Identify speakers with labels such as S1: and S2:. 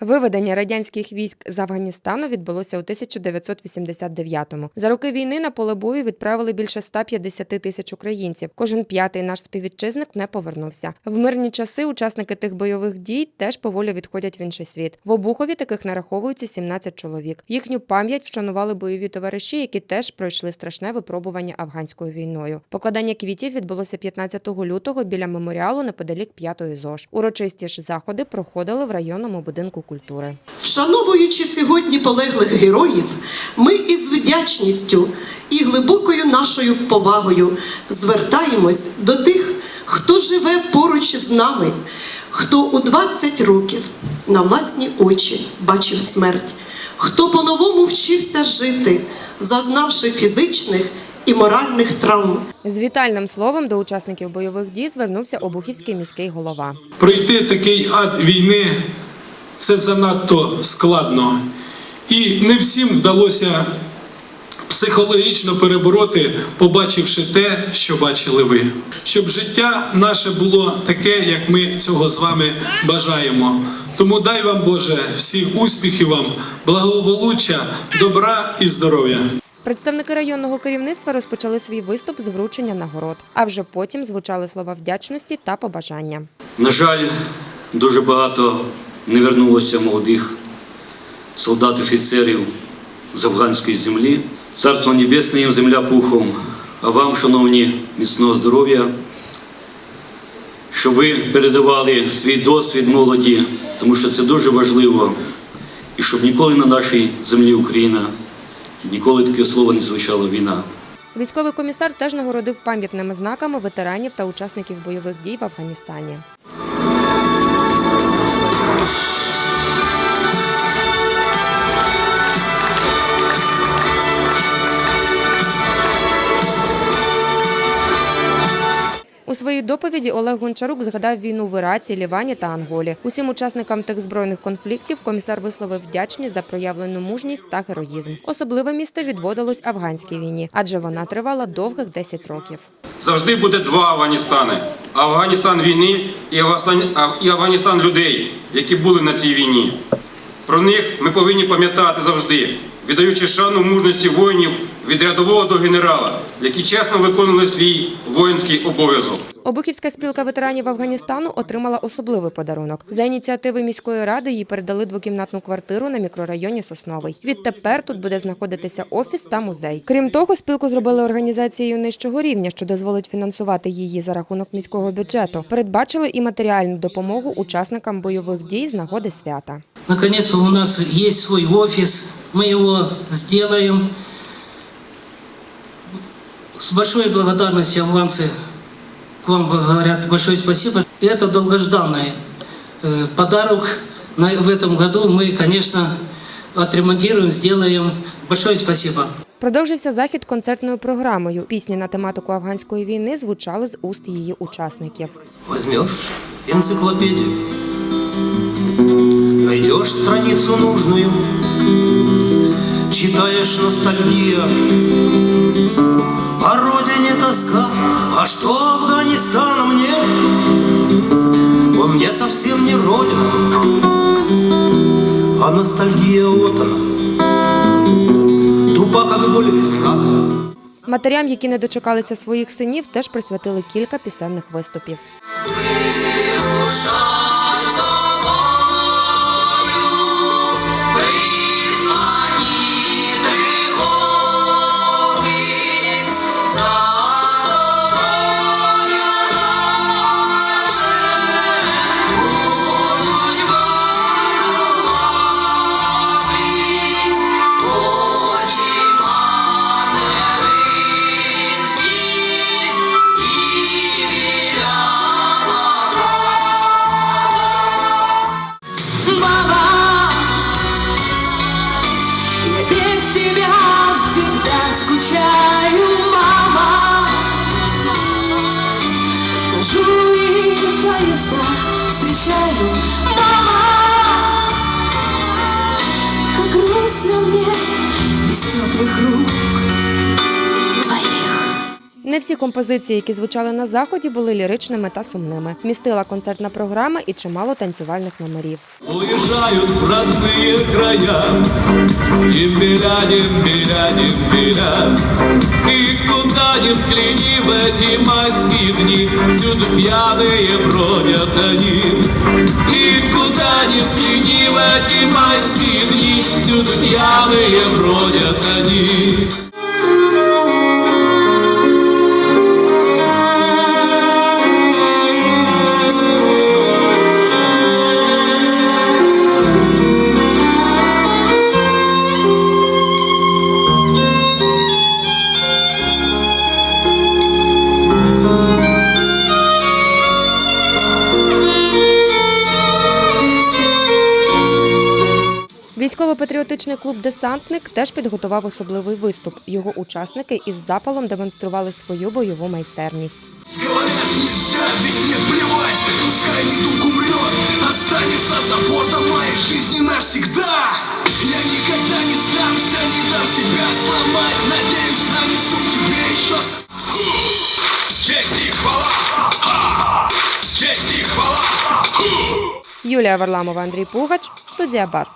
S1: Виведення радянських військ з Афганістану відбулося у 1989-му. За роки війни на поле бою відправили більше 150 тисяч українців. Кожен п'ятий наш співвітчизник не повернувся. В мирні часи учасники тих бойових дій теж поволі відходять в інший світ. В Обухові таких нараховується 17 чоловік. Їхню пам'ять вшанували бойові товариші, які теж пройшли страшне випробування афганською війною. Покладання квітів відбулося 15 лютого біля меморіалу неподалік п'ятої ЗОЖ. Урочисті ж заходи проходили в районному будинку культури.
S2: Вшановуючи сьогодні полеглих героїв, ми із вдячністю і глибокою нашою повагою звертаємось до тих, хто живе поруч з нами, хто у 20 років на власні очі бачив смерть, хто по-новому вчився жити, зазнавши фізичних і моральних травм.
S1: З вітальним словом до учасників бойових дій звернувся обухівський міський голова.
S3: Пройти такий ад війни це занадто складно. І не всім вдалося психологічно перебороти, побачивши те, що бачили ви. Щоб життя наше було таке, як ми цього з вами бажаємо. Тому дай вам Боже всіх успіхів вам, благополуччя, добра і здоров'я.
S1: Представники районного керівництва розпочали свій виступ з вручення нагород, а вже потім звучали слова вдячності та побажання.
S4: На жаль, дуже багато не вернулося молодих солдат-офіцерів з афганської землі. Царство Небесне їм земля пухом. А вам, шановні, міцного здоров'я, що ви передавали свій досвід молоді, тому що це дуже важливо. І щоб ніколи на нашій землі Україна, ніколи таке слово не звучало війна.
S1: Військовий комісар теж нагородив пам'ятними знаками ветеранів та учасників бойових дій в Афганістані. У своїй доповіді Олег Гончарук згадав війну в Іраці, Лівані та Анголі. Усім учасникам тих збройних конфліктів комісар висловив вдячність за проявлену мужність та героїзм. Особливе місце відводилось афганській війні, адже вона тривала довгих 10 років.
S5: Завжди буде два Афганістани: Афганістан війни і Афганістан, людей, які були на цій війні. Про них ми повинні пам'ятати завжди, віддаючи шану мужності воїнів від рядового до генерала, які чесно виконували свій воїнський обов'язок.
S1: Обухівська спілка ветеранів Афганістану отримала особливий подарунок. За ініціативи міської ради їй передали двокімнатну квартиру на мікрорайоні Сосновий. Відтепер тут буде знаходитися офіс та музей. Крім того, спілку зробили організацією нижчого рівня, що дозволить фінансувати її за рахунок міського бюджету. Передбачили і матеріальну допомогу учасникам бойових дій з нагоди свята.
S6: Наконец у нас есть свой офис, мы его сделаем. С большой благодарностью афганцы к вам говорят большое спасибо. И это долгожданный э, подарок на, в этом году. Мы, конечно, отремонтируем, сделаем. Большое спасибо.
S1: Продовжився захід концертною програмою. Пісні на тематику афганської війни звучали з уст її учасників.
S7: Возьмешь энциклопедию, найдешь страницу нужную, читаешь ностальгия, по тоска, а что Афганистан мне? Он мне совсем не родина, а ностальгия вот она, тупа как боль в висках.
S1: Матерям, які не дочекалися своїх синів, теж присвятили кілька пісенних виступів.
S8: Мама, встречаю, мама. Как грустно мне без теплых рук.
S1: Не всі композиції, які звучали на заході, були ліричними та сумними. Містила концертна програма і чимало танцювальних номерів.
S9: Уезжают в родные края Дембеля, дембеля, дембеля И куда ни взгляни в эти майские дни Всюду пьяные бродят они И куда ни взгляни в эти майские дни Всюду пьяные бродят они
S1: Військово-патріотичний клуб Десантник теж підготував особливий виступ. Його учасники із запалом демонстрували свою бойову майстерність. Юлія Варламова, Андрій Пугач, студія Барт.